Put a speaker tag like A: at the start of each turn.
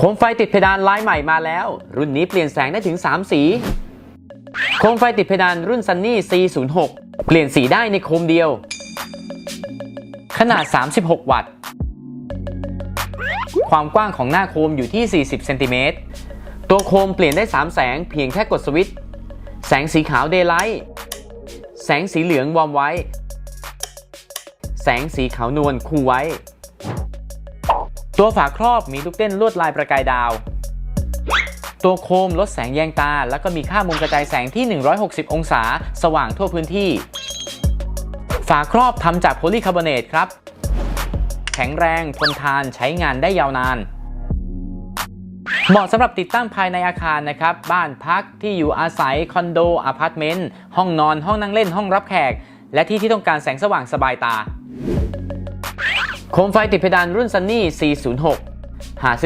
A: โคมไฟติดเพดานลายใหม่มาแล้ว รุ่นนี้เปลี่ยนแสงได้ถึง 3 สี โคมไฟติดเพดานรุ่น Sunny C06 เปลี่ยนสีได้ในโคมเดียว ขนาด 36 วัตต์ ความกว้างของหน้าโคมอยู่ที่ 40 เซนติเมตร ตัวโคมเปลี่ยนได้ 3 แสงเพียงแค่กดสวิตช์ แสงสีขาว Daylight แสงสีเหลือง Warm White แสงสีขาวนวล Cool White ตัวฝาครอบมีลูกเต้นลวดลายประกายดาว ตัวโคมลดแสงแยงตา แล้วก็มีค่ามุมกระจายแสงที่ 160 องศา สว่างทั่วพื้นที่ ฝาครอบทำจากโพลีคาร์บอเนตครับ แข็งแรงทนทานใช้งานได้ยาวนาน เหมาะสำหรับติดตั้งภายในอาคารนะครับ บ้านพักที่อยู่อาศัยคอนโดอพาร์ตเมนต์ห้องนอนห้องนั่งเล่นห้องรับแขก และที่ที่ต้องการแสงสว่างสบายตา มไฟติดเพดานรุ่นซันนี่ C06 หาซื้อ